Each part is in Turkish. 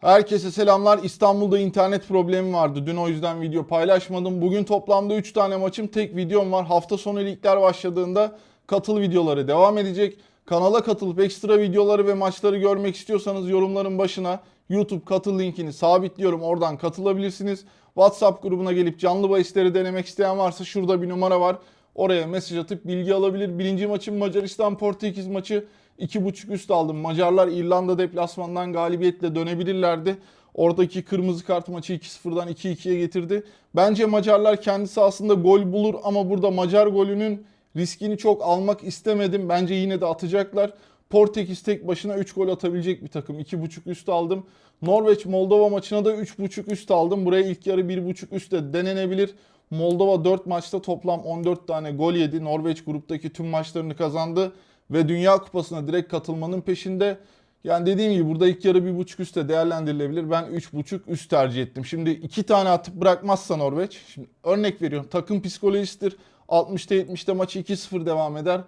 Herkese selamlar. İstanbul'da internet problemi vardı. Dün o yüzden video paylaşmadım. Bugün toplamda 3 tane maçım, tek videom var. Hafta sonu ligler başladığında katıl videoları devam edecek. Kanala katılıp ekstra videoları ve maçları görmek istiyorsanız yorumların başına YouTube katıl linkini sabitliyorum. Oradan katılabilirsiniz. WhatsApp grubuna gelip canlı bahisleri denemek isteyen varsa şurada bir numara var. Oraya mesaj atıp bilgi alabilir. Birinci maçım Macaristan Portekiz maçı. 2.5 üst aldım. Macarlar İrlanda deplasmandan galibiyetle dönebilirlerdi. Oradaki kırmızı kart maçı 2-0'dan 2-2'ye getirdi. Bence Macarlar kendisi aslında gol bulur ama burada Macar golünün riskini çok almak istemedim. Bence yine de atacaklar. Portekiz tek başına 3 gol atabilecek bir takım. 2.5 üst aldım. Norveç Moldova maçına da 3.5 üst aldım. Buraya ilk yarı 1.5 üst de denenebilir. Moldova 4 maçta toplam 14 tane gol yedi. Norveç gruptaki tüm maçlarını kazandı ve Dünya Kupası'na direkt katılmanın peşinde. Yani dediğim gibi burada ilk yarı 1.5 üstte değerlendirilebilir. Ben 3.5 üst tercih ettim. Şimdi iki tane atıp bırakmazsa Norveç. Şimdi örnek veriyorum. Takım psikolojisidir. 60'ta 70'te maçı 2-0 devam eder.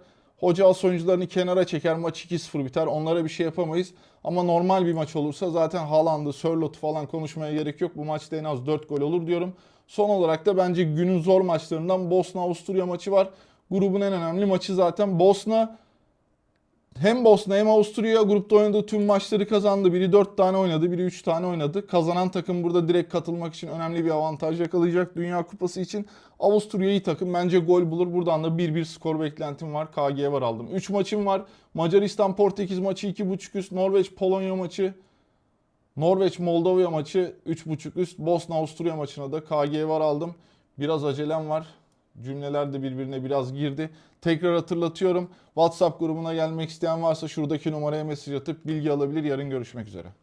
Hoca as oyuncularını kenara çeker. Maç 2-0 biter. Onlara bir şey yapamayız. Ama normal bir maç olursa zaten Haaland'ı, Sörlot'u falan konuşmaya gerek yok. Bu maçta en az 4 gol olur diyorum. Son olarak da bence günün zor maçlarından Bosna-Avusturya maçı var. Grubun en önemli maçı zaten. Bosna hem Bosna hem Avusturya grupta oynadığı tüm maçları kazandı. Biri 4 tane oynadı, biri 3 tane oynadı. Kazanan takım burada direkt katılmak için önemli bir avantaj yakalayacak Dünya Kupası için. Avusturya iyi takım. Bence gol bulur. Buradan da 1-1 skor beklentim var. KG var aldım. 3 maçım var. Macaristan Portekiz maçı 2.5 üst. Norveç Polonya maçı. Norveç Moldova maçı 3.5 üst. Bosna Avusturya maçına da KG var aldım. Biraz acelem var. Cümleler de birbirine biraz girdi. Tekrar hatırlatıyorum. WhatsApp grubuna gelmek isteyen varsa şuradaki numaraya mesaj atıp bilgi alabilir. Yarın görüşmek üzere.